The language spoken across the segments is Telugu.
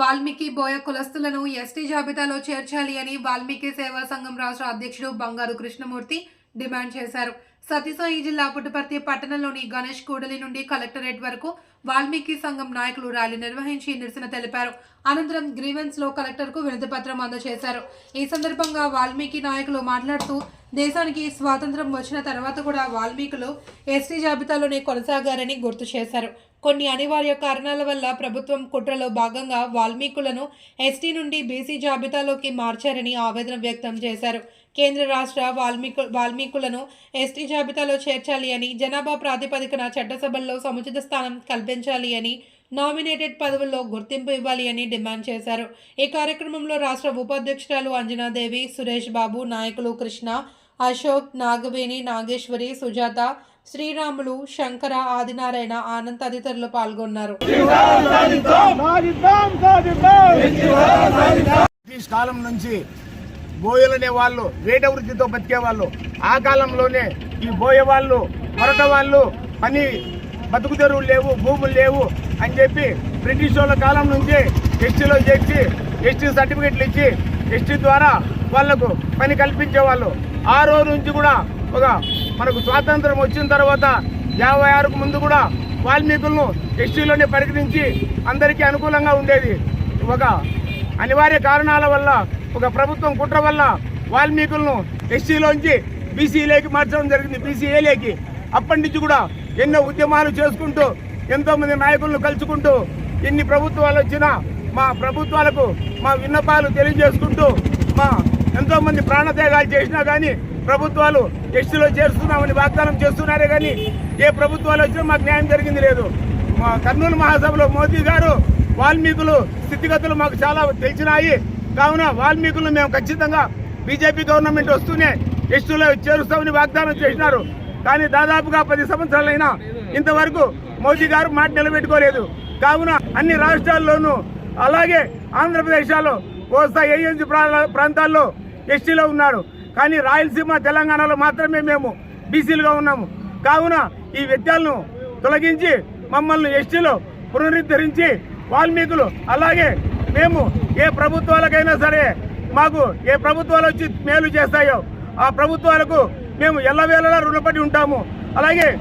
వాల్మీకి బోయ కులస్తులను ఎస్టీ జాబితాలో చేర్చాలి అని వాల్మీకి సేవా సంఘం రాష్ట్ర అధ్యక్షుడు బంగారు కృష్ణమూర్తి డిమాండ్ చేశారు. సతీసాయి జిల్లా పుట్టుపర్తి పట్టణంలోని గణేష్ కూడలి నుండి కలెక్టరేట్ వరకు వాల్మీకి సంఘం నాయకులు ర్యాలీ నిర్వహించి నిరసన తెలిపారు. అనంతరం గ్రీవెన్స్లో కలెక్టర్కు వినతిపత్రం అందజేశారు. ఈ సందర్భంగా వాల్మీకి నాయకులు మాట్లాడుతూ దేశానికి స్వాతంత్రం వచ్చిన తర్వాత కూడా వాల్మీకులు ఎస్టీ జాబితాలోనే కొనసాగారని గుర్తు చేశారు. కొన్ని అనివార్య కారణాల వల్ల ప్రభుత్వం కుట్రలో భాగంగా వాల్మీకులను ఎస్టీ నుండి బీసీ జాబితాలోకి మార్చారని ఆవేదన వ్యక్తం చేశారు. కేంద్ర రాష్ట్ర వాల్మీకు వాల్మీకులను ఎస్టీ జాబితాలో చేర్చాలి అని జనాభా ప్రాతిపదికన చట్టసభల్లో సముచిత స్థానం కల్పించాలి అని నామినేటెడ్ పదవుల్లో గుర్తింపు ఇవ్వాలి అని డిమాండ్ చేశారు. ఈ కార్యక్రమంలో రాష్ట్ర ఉపాధ్యక్షురాలు అంజనాదేవి సురేష్ బాబు నాయకులు కృష్ణ అశోక్ నాగవేణి నాగేశ్వరి సుజాత శ్రీరాములు శంకర ఆదినారాయణ ఆనంద్ తదితరులు పాల్గొన్నారు. బ్రిటిష్ కాలం నుంచి బోయలనే వాళ్ళు వేట వృద్ధితో బతికే వాళ్ళు. ఆ కాలంలోనే ఈ బోయ వాళ్ళు మొరట వాళ్ళు పని బతుకు తెరువులు లేవు భూములు లేవు అని చెప్పి బ్రిటిష్ వాళ్ళ కాలం నుంచి ఎస్టీలో చేర్చి ఎస్టీ సర్టిఫికెట్లు ఇచ్చి ఎస్టీ ద్వారా వాళ్ళకు పని కల్పించేవాళ్ళు ఆ రోజు నుంచి కూడా ఒక మనకు స్వాతంత్రం వచ్చిన తర్వాత యాభై ఆరుకు ముందు కూడా వాల్మీకులను ఎస్టీలోనే పరిగణించి అందరికీ అనుకూలంగా ఉండేది. ఒక అనివార్య కారణాల వల్ల ఒక ప్రభుత్వం కుట్ర వల్ల వాల్మీకులను ఎస్టీలోంచి బీసీలోకి మార్చడం జరిగింది బీసీఏలోకి. అప్పటి నుంచి కూడా ఎన్నో ఉద్యమాలు చేసుకుంటూ ఎంతోమంది నాయకులను కలుసుకుంటూ ఎన్ని ప్రభుత్వాలు వచ్చినా మా ప్రభుత్వాలకు మా విన్నపాలు తెలియజేసుకుంటూ మా ఎంతో మంది ప్రాణత్యాగాలు చేసినా కానీ ప్రభుత్వాలు ఎస్టీలో చేరుస్తున్నామని వాగ్దానం చేస్తున్నారే కానీ ఏ ప్రభుత్వాలు వచ్చినా మాకు న్యాయం జరిగింది లేదు. మా కర్నూలు మహాసభలో మోదీ గారు వాల్మీకులు స్థితిగతులు మాకు చాలా తెలిసినాయి. కావున వాల్మీకులు మేము ఖచ్చితంగా బీజేపీ గవర్నమెంట్ వస్తూనే ఎస్టీలో చేరుస్తామని వాగ్దానం చేసినారు. కానీ దాదాపుగా పది సంవత్సరాలైనా ఇంతవరకు మోదీ గారు మాట నిలబెట్టుకోలేదు. కావున అన్ని రాష్ట్రాల్లోనూ అలాగే ఆంధ్రప్రదేశ్లో కోస్తా ఏఎన్సీ ప్రాంతాల్లో ఎస్టీలో ఉన్నారు కానీ రాయలసీమ తెలంగాణలో మాత్రమే మేము బీసీలుగా ఉన్నాము. కావున ఈ వ్యత్యాలను తొలగించి మమ్మల్ని ఎస్టీలో పునరుద్ధరించి వాల్మీకులు అలాగే మేము ఏ ప్రభుత్వాలకైనా సరే మాకు ఏ ప్రభుత్వాలు వచ్చి మేలు చేస్తాయో ఆ ప్రభుత్వాలకు మేము ఎల్లవేళలా రుణపడి ఉంటాము. అలాగే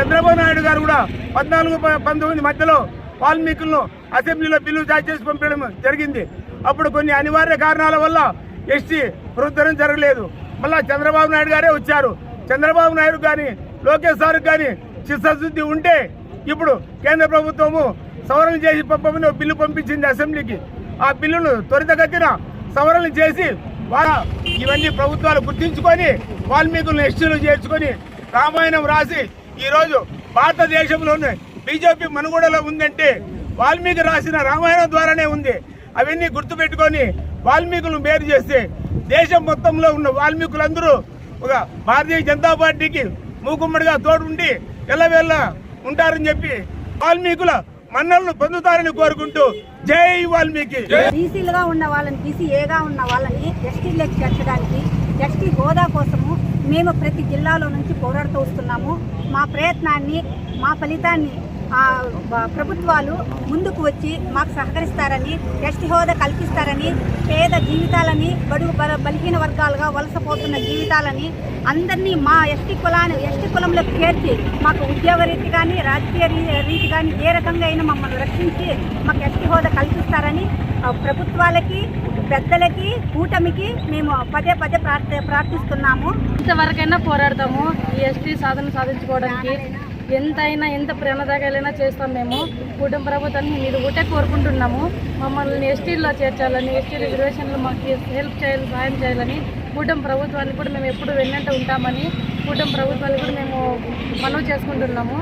చంద్రబాబు నాయుడు గారు కూడా పద్నాలుగు ప- పంతొమ్మిది మధ్యలో వాల్మీకులను అసెంబ్లీలో బిల్లు తయారు చేసి పంపించడం జరిగింది. అప్పుడు కొన్ని అనివార్య కారణాల వల్ల ఎస్టీ పునరుద్ధరణ జరగలేదు. మళ్ళా చంద్రబాబు నాయుడు గారే వచ్చారు. చంద్రబాబు నాయుడు కానీ లోకేష్ సార్ కానీ చిత్తశుద్ధి ఉంటే ఇప్పుడు కేంద్ర ప్రభుత్వము సవరణ చేసి పంపమని ఒక బిల్లు పంపించింది అసెంబ్లీకి. ఆ బిల్లును త్వరితగతిన సవరణ చేసి వాళ్ళ ఇవన్నీ ప్రభుత్వాలు గుర్తించుకొని వాల్మీకులను ఎస్టీలు చేర్చుకొని రామాయణం రాసి ఈరోజు భారతదేశంలోనే బీజేపీ మనుగడలో ఉందంటే వాల్మీకి రాసిన రామాయణం ద్వారానే ఉంది. అవన్నీ గుర్తుపెట్టుకొని వాల్మీకులను వేరు చేస్తే దేశం మొత్తంలో ఉన్న వాల్మీకులందరూ ఒక భారతీయ జనతా పార్టీకి మూకుమ్మడిగా తోడుండి ఎల్లవేళ్ళ ఉంటారని చెప్పి వాల్మీకుల మన్నలను పొందుతారని కోరుకుంటూ జై వాల్మీకి. బీసీలుగా ఉన్న వాళ్ళని బీసీ ఏగా ఉన్న వాళ్ళని ఎస్టీలోకి చేర్చడానికి ఎస్టీ హోదా కోసము మేము ప్రతి జిల్లాలో నుంచి పోరాడుతూ వస్తున్నాము. మా ప్రయత్నాన్ని మా ఫలితాన్ని ప్రభుత్వాలు ముందుకు వచ్చి మాకు సహకరిస్తారని ఎస్టీ హోదా కల్పిస్తారని పేద జీవితాలని బడుగు బలహీన వర్గాలుగా వలసపోతున్న జీవితాలని అందరినీ మా ఎస్టీ కులాన్ని ఎస్టీ కులంలో చేర్చి మాకు ఉద్యోగ రీతి కానీ రాజకీయ రీ- రీతి కానీ ఏ రకంగా అయినా మమ్మల్ని రక్షించి మాకు ఎస్టీ హోదా కల్పిస్తారని ప్రభుత్వాలకి పెద్దలకి కూటమికి మేము పదే పదే ప్రార్థ ప్రార్థిస్తున్నాము. ఇంతవరకైనా పోరాడతాము ఈ ఎస్టీ సాధన సాధించుకోవడానికి. ఎంతైనా ఎంత ప్రేమదాగాలైనా చేస్తాం మేము. కుటుంబ ప్రభుత్వాన్ని మీరు ఒకటే కోరుకుంటున్నాము. మమ్మల్ని ఎస్టీల్లో చేర్చాలని ఎస్టీ రిజర్వేషన్లు మాకు హెల్ప్ చేయాలి సహాయం చేయాలని కుటుంబ ప్రభుత్వాన్ని కూడా మేము ఎప్పుడు వెన్నంట ఉంటామని కుటుంబ ప్రభుత్వాన్ని కూడా మేము మనవి చేసుకుంటున్నాము.